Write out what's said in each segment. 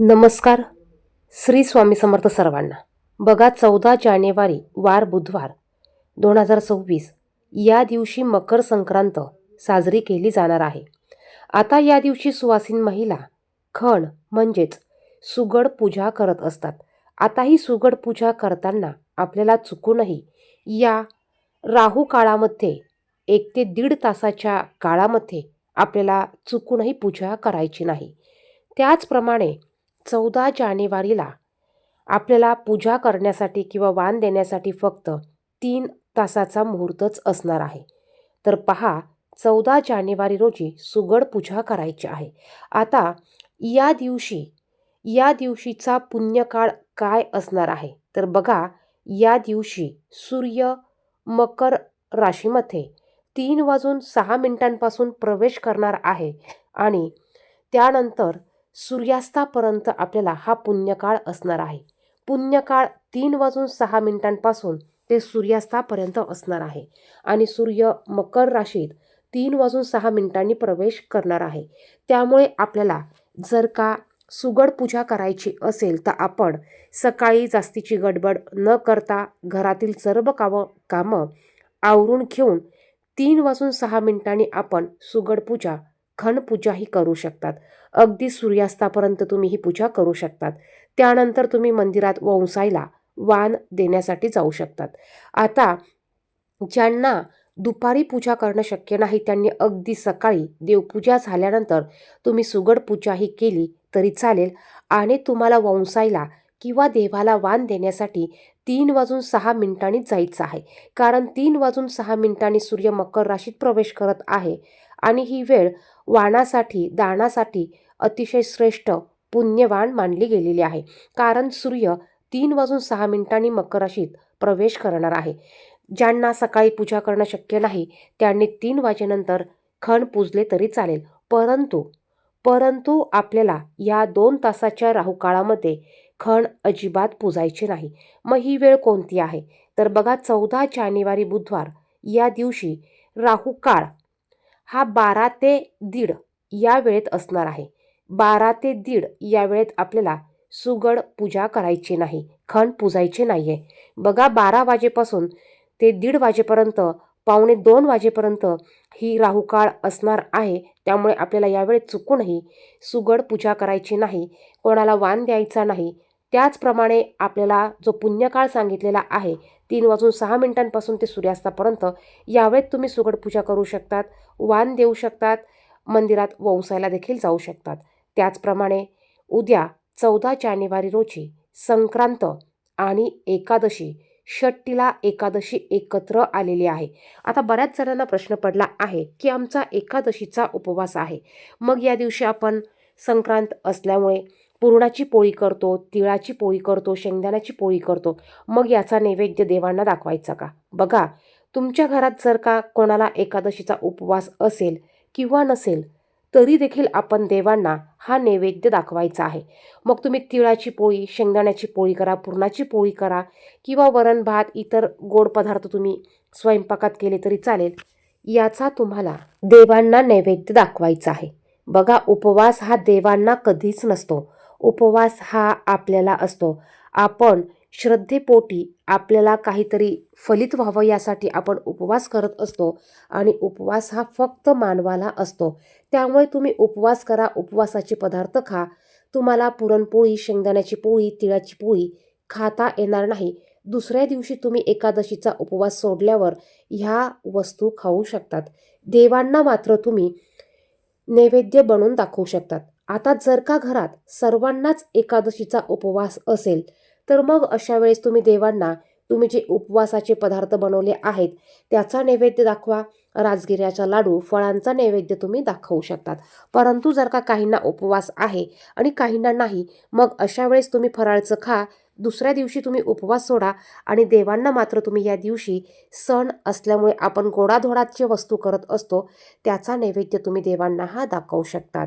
नमस्कार. श्री स्वामी समर्थ सर्वांना. बघा चौदा जानेवारी वार बुधवार दोन हजार सव्वीस. या दिवशी मकर संक्रांत साजरी केली जाणार आहे. आता या दिवशी सुवासीन महिला खण म्हणजेच सुगड पूजा करत असतात. आता ही सुगड पूजा करताना आपल्याला चुकूनही या राहू काळामध्ये एक ते दीड तासाच्या काळामध्ये आपल्याला चुकूनही पूजा करायची नाही. त्याचप्रमाणे चौदा जानेवारीला आपल्याला पूजा करण्यासाठी किंवा वाण देण्यासाठी फक्त तीन तासाचा मुहूर्तच असणार आहे. तर पहा चौदा जानेवारी रोजी सुगड पूजा करायची आहे. आता या दिवशी या दिवशीचा पुण्यकाळ काय असणार आहे? तर बघा या दिवशी सूर्य मकर राशीमध्ये तीन वाजून सहा मिनिटांपासून प्रवेश करणार आहे आणि त्यानंतर सूर्यास्तापर्यंत आपल्याला हा पुण्यकाळ असणार आहे. पुण्यकाळ तीन वाजून सहा मिनिटांपासून ते सूर्यास्तापर्यंत असणार आहे. आणि सूर्य मकर राशीत तीन वाजून सहा मिनिटांनी प्रवेश करणार आहे. त्यामुळे आपल्याला जर का सुगड पूजा करायची असेल तर आपण सकाळी जास्तीची गडबड न करता घरातील सर्व कामं कामं आवरून घेऊन तीन वाजून सहा मिनिटांनी आपण सुगड पूजा खणपूजाही करू शकतात. अगदी सूर्यास्तापर्यंत तुम्ही ही पूजा करू शकतात. त्यानंतर तुम्ही मंदिरात वंसायला वाण देण्यासाठी जाऊ शकतात. आता ज्यांना दुपारी पूजा करणं शक्य नाही त्यांनी अगदी सकाळी देवपूजा झाल्यानंतर तुम्ही सुगड पूजाही केली तरी चालेल आणि तुम्हाला वंसायला किंवा देवाला वाण देण्यासाठी तीन वाजून सहा मिनिटांनी जायचं आहे. कारण तीन वाजून सहा मिनिटांनी सूर्य मकर राशीत प्रवेश करत आहे आणि ही वेळ वाणासाठी दानासाठी अतिशय श्रेष्ठ पुण्यवान मानली गेलेली आहे. कारण सूर्य तीन वाजून सहा मिनिटांनी मकर राशीत प्रवेश करणार आहे. ज्यांना सकाळी पूजा करणं शक्य नाही त्यांनी तीन वाजेनंतर खण पूजले तरी चालेल. परंतु परंतु आपल्याला या दोन तासाच्या राहुकाळामध्ये खण अजिबात पूजायचे नाही. मग ही वेळ कोणती आहे? तर बघा चौदा जानेवारी बुधवार या दिवशी राहू काळ. हा बारा ते दीड या वेळेत असणार आहे. बारा ते दीड या वेळेत आपल्याला सुगड पूजा करायची नाही. खण पूजायचे नाही आहे बघा बारा वाजेपासून ते दीड वाजेपर्यंत पावणे दोन वाजेपर्यंत ही राहुकाळ असणार आहे. त्यामुळे आपल्याला यावेळेत चुकूनही सुगड पूजा करायची नाही. कोणाला वाण द्यायचा नाही. त्याचप्रमाणे आपल्याला जो पुण्यकाळ सांगितलेला आहे तीन वाजून सहा मिनिटांपासून ते सूर्यास्तापर्यंत यावेळेत तुम्ही सुगड पूजा करू शकतात वाण देऊ शकतात मंदिरात वंसायला देखील जाऊ शकतात. त्याचप्रमाणे उद्या चौदा जानेवारी रोजी संक्रांत आणि एकादशी षट्टीला एकादशी एकत्र आलेली आहे. आता बऱ्याच जणांना प्रश्न पडला आहे की आमचा एकादशीचा उपवास आहे. मग या दिवशी आपण संक्रांत असल्यामुळे पुरणाची पोळी करतो तिळाची पोळी करतो शेंगदाण्याची पोळी करतो. मग याचा नैवेद्य देवांना दाखवायचा का? बघा तुमच्या घरात जर का कोणाला एकादशीचा उपवास असेल किंवा नसेल तरी देखील आपण देवांना हा नैवेद्य दाखवायचा आहे. मग तुम्ही तिळाची पोळी शेंगदाण्याची पोळी करा पुरणाची पोळी करा किंवा वरण भात इतर गोड पदार्थ तुम्ही स्वयंपाकात केले तरी चालेल. याचा तुम्हाला देवांना नैवेद्य दाखवायचा आहे. बघा उपवास हा देवांना कधीच नसतो. उपवास हा आपल्याला असतो. आपण श्रद्धेपोटी आपल्याला काहीतरी फलित व्हावं यासाठी आपण उपवास करत असतो आणि उपवास हा फक्त मानवाला असतो. त्यामुळे तुम्ही उपवास करा उपवासाचे पदार्थ खा. तुम्हाला पुरणपोळी शेंगदाण्याची पोळी तिळाची पोळी खाता येणार नाही. दुसऱ्या दिवशी तुम्ही एकादशीचा उपवास सोडल्यावर ह्या वस्तू खाऊ शकतात. देवांना मात्र तुम्ही नैवेद्य बनवून दाखवू शकतात. आता जर का घरात सर्वांनाच एकादशीचा उपवास असेल तर मग अशा वेळेस तुम्ही देवांना तुम्ही जे उपवासाचे पदार्थ बनवले आहेत त्याचा नैवेद्य दाखवा. राजगिऱ्याचा लाडू फळांचा नैवेद्य तुम्ही दाखवू शकतात. परंतु जर का काहींना उपवास आहे आणि काहींना नाही मग अशा वेळेस तुम्ही फराळचं खा. दुसऱ्या दिवशी तुम्ही उपवास सोडा आणि देवांना मात्र तुम्ही या दिवशी सण असल्यामुळे आपण गोडाधोडाचे वस्तू करत असतो त्याचा नैवेद्य तुम्ही देवांना हा दाखवू शकतात.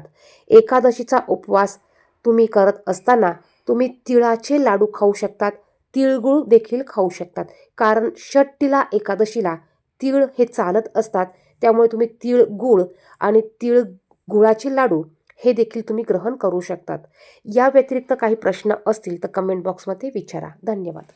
एकादशीचा उपवास तुम्ही करत असताना तुम्ही तिळाचे लाडू खाऊ शकतात तिळगुळ देखील खाऊ शकतात. कारण षट्टीला एकादशीला तीळ हे चालत असतात त्यामुळे तुम्ही तीळ गुळ आणि तीळ गुळाचे लाडू हे देखील तुम्ही ग्रहण करू शकतात. या व्यतिरिक्त काही प्रश्न असतील तर कमेंट बॉक्समध्ये विचारा. धन्यवाद.